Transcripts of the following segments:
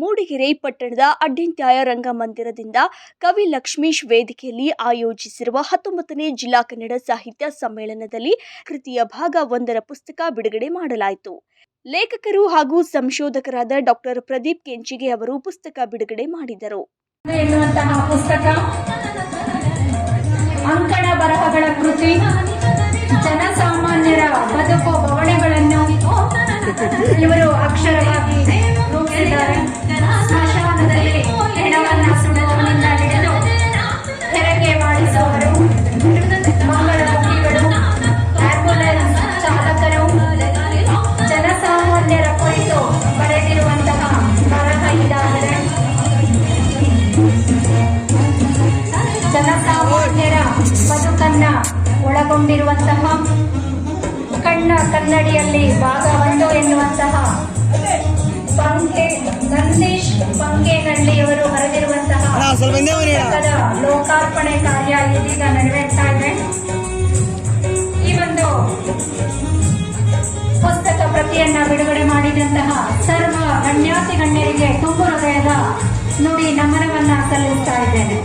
ಮೂಡಿಗೆರೆ ಪಟ್ಟಣದ ಅಡ್ಡಿಂತ್ಯಾಯ ರಂಗಮಂದಿರದಿಂದ ಕವಿ ಲಕ್ಷ್ಮೀಶ್ ವೇದಿಕೆಯಲ್ಲಿ ಆಯೋಜಿಸಿರುವ ಹತ್ತೊಂಬತ್ತನೇ ಜಿಲ್ಲಾ ಕನ್ನಡ ಸಾಹಿತ್ಯ ಸಮ್ಮೇಳನದಲ್ಲಿ ಕೃತಿಯ ಭಾಗ ಒಂದರ ಪುಸ್ತಕ ಬಿಡುಗಡೆ ಮಾಡಲಾಯಿತು. ಲೇಖಕರು ಹಾಗೂ ಸಂಶೋಧಕರಾದ ಡಾಕ್ಟರ್ ಪ್ರದೀಪ್ ಕೆಂಚಿಗೆ ಅವರು ಪುಸ್ತಕ ಬಿಡುಗಡೆ ಮಾಡಿದರು. ಪುಸ್ತಕ ಅಂಕಣ ಬರಹಗಳ ಕೃತಿ. ಒಳಗೊಂಡಿರುವಂತಹ ಕಣ್ಣ ಕನ್ನಡಿಯಲ್ಲಿ ಭಾಗ ಒಂದು ಎನ್ನುವಂತಹ ಪಂಕೆ ನಂದೀಶ್ ಪಂಕೇನಹಳ್ಳಿಯವರು ಬರೆದಿರುವಂತಹ ಲೋಕಾರ್ಪಣೆ ಕಾರ್ಯ ಇದೀಗ ನೆರವೇರ್ತಾ ಇದೆ. ಈ ಒಂದು ಪುಸ್ತಕ ಪ್ರತಿಯನ್ನ ಬಿಡುಗಡೆ ಮಾಡಿದಂತಹ ಸರ್ವ ಗಣ್ಯಾತಿ ಗಣ್ಯರಿಗೆ ತುಂಬು ಹೃದಯದ ನುಡಿ ನಮನವನ್ನ ಸಲ್ಲಿಸ್ತಾ ಇದ್ದೇನೆ.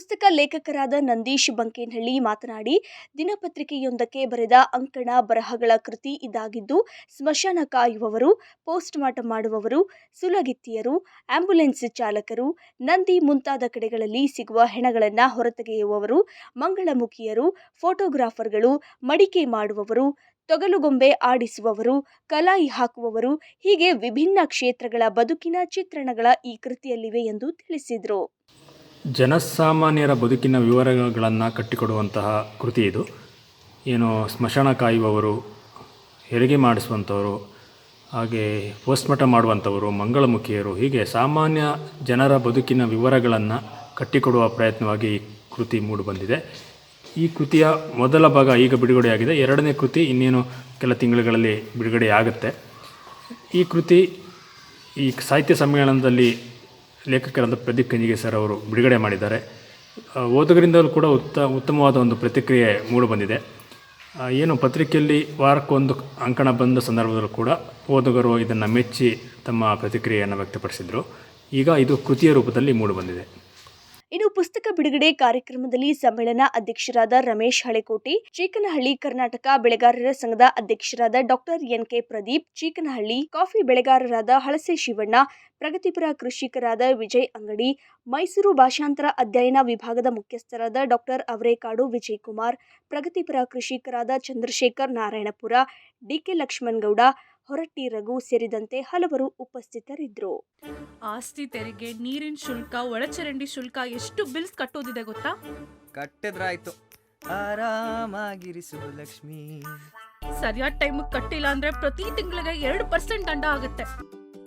ಪುಸ್ತಕ ಲೇಖಕರಾದ ನಂದೀಶ್ ಬಂಕೇನಹಳ್ಳಿ ಮಾತನಾಡಿ, ದಿನಪತ್ರಿಕೆಯೊಂದಕ್ಕೆ ಬರೆದ ಅಂಕಣ ಬರಹಗಳ ಕೃತಿ ಇದಾಗಿದ್ದು ಸ್ಮಶಾನ ಕಾಯುವವರು ಪೋಸ್ಟ್ ಮಾಡುವವರು, ಸುಲಗಿತ್ತಿಯರು ಆಂಬ್ಯುಲೆನ್ಸ್ ಚಾಲಕರು, ನಂದಿ ಮುಂತಾದ ಕಡೆಗಳಲ್ಲಿ ಸಿಗುವ ಹೆಣಗಳನ್ನು ಹೊರತೆಗೆಯುವವರು, ಮಂಗಳಮುಖಿಯರು, ಫೋಟೋಗ್ರಾಫರ್ಗಳು, ಮಡಿಕೆ ಮಾಡುವವರು, ತೊಗಲುಗೊಂಬೆ ಆಡಿಸುವವರು, ಕಲಾಯಿ ಹಾಕುವವರು, ಹೀಗೆ ವಿಭಿನ್ನ ಕ್ಷೇತ್ರಗಳ ಬದುಕಿನ ಚಿತ್ರಣಗಳ ಈ ಕೃತಿಯಲ್ಲಿವೆ ಎಂದು ತಿಳಿಸಿದರು. ಜನಸಾಮಾನ್ಯರ ಬದುಕಿನ ವಿವರಗಳನ್ನು ಕಟ್ಟಿಕೊಡುವಂತಹ ಕೃತಿ ಇದು. ಏನು ಸ್ಮಶಾನ ಕಾಯುವವರು, ಹೆರಿಗೆ ಮಾಡಿಸುವಂಥವರು ಹಾಗೆ ಪೋಸ್ಟ್ಮಾರ್ಟಮ್ ಮಾಡುವಂಥವರು ಮಂಗಳಮುಖಿಯರು, ಹೀಗೆ ಸಾಮಾನ್ಯ ಜನರ ಬದುಕಿನ ವಿವರಗಳನ್ನು ಕಟ್ಟಿಕೊಡುವ ಪ್ರಯತ್ನವಾಗಿ ಈ ಕೃತಿ ಮೂಡಿಬಂದಿದೆ ಈ ಕೃತಿಯ ಮೊದಲ ಭಾಗ ಈಗ ಬಿಡುಗಡೆಯಾಗಿದೆ. ಎರಡನೇ ಕೃತಿ ಇನ್ನೇನು ಕೆಲ ತಿಂಗಳುಗಳಲ್ಲಿ ಬಿಡುಗಡೆಯಾಗುತ್ತೆ. ಈ ಕೃತಿ ಈ ಸಾಹಿತ್ಯ ಸಮ್ಮೇಳನದಲ್ಲಿ ಲೇಖಕರಾದ ಪ್ರದೀಪ್ ಕಂಜಿಗೆ ಸರ್ ಅವರು ಬಿಡುಗಡೆ ಮಾಡಿದ್ದಾರೆ. ಓದುಗರಿಂದಲೂ ಕೂಡ ಉತ್ತ, ಉತ್ತಮವಾದ ಒಂದು ಪ್ರತಿಕ್ರಿಯೆ ಮೂಡಿಬಂದಿದೆ ಏನು ಪತ್ರಿಕೆಯಲ್ಲಿ ವಾರಕ್ಕೊಂದು ಅಂಕಣ ಬಂದ ಸಂದರ್ಭದಲ್ಲೂ ಕೂಡ ಓದುಗರು ಇದನ್ನು ಮೆಚ್ಚಿ ತಮ್ಮ ಪ್ರತಿಕ್ರಿಯೆಯನ್ನು ವ್ಯಕ್ತಪಡಿಸಿದರು. ಈಗ ಇದು ಕೃತಿಯ ರೂಪದಲ್ಲಿ ಮೂಡಿಬಂದಿದೆ ಇನ್ನು ಪುಸ್ತಕ ಬಿಡುಗಡೆ ಕಾರ್ಯಕ್ರಮದಲ್ಲಿ ಸಮ್ಮೇಳನ ಅಧ್ಯಕ್ಷರಾದ ರಮೇಶ್ ಹಳೆಕೋಟಿ, ಚೀಕನಹಳ್ಳಿ ಕರ್ನಾಟಕ ಬೆಳೆಗಾರರ ಸಂಘದ ಅಧ್ಯಕ್ಷರಾದ doctor N K Pradeep, Cheekanahalli coffee ಬೆಳೆಗಾರರಾದ Halase Shivanna, ಪ್ರಗತಿಪರ ಕೃಷಿಕರಾದ ವಿಜಯ್ ಅಂಗಡಿ, ಮೈಸೂರು ಭಾಷಾಂತರ ಅಧ್ಯಯನ ವಿಭಾಗದ ಮುಖ್ಯಸ್ಥರಾದ ಡಾಕ್ಟರ್ ಅವರೇಕಾಡು ವಿಜಯ್ ಕುಮಾರ್, ಪ್ರಗತಿಪರ ಕೃಷಿಕರಾದ ಚಂದ್ರಶೇಖರ್ ನಾರಾಯಣಪುರ ಡಿಕೆ ಲಕ್ಷ್ಮಣಗೌಡ ಹೊರಟ್ಟಿ ರಘು ಸೇರಿದಂತೆ ಹಲವರು ಉಪಸ್ಥಿತರಿದ್ದರು. ಆಸ್ತಿ ತೆರಿಗೆ ನೀರಿನ ಶುಲ್ಕ ಒಳಚರಂಡಿ ಶುಲ್ಕ ಎಷ್ಟು ಬಿಲ್ಸ್ ಕಟ್ಟೋದಿದೆ ಗೊತ್ತಾ? ಕಟ್ಟಿದ್ರಾಯ್ತು. ಆರಾಮಾಗಿರಿಸು ಲಕ್ಷ್ಮಿ ಸರಿಯಾದ ಟೈಮಿಗೆ ಕಟ್ಟಿಲ್ಲ ಅಂದ್ರೆ ಪ್ರತಿ ತಿಂಗಳಿಗೆ ಎರಡು ಪರ್ಸೆಂಟ್ ದಂಡ ಆಗುತ್ತೆ.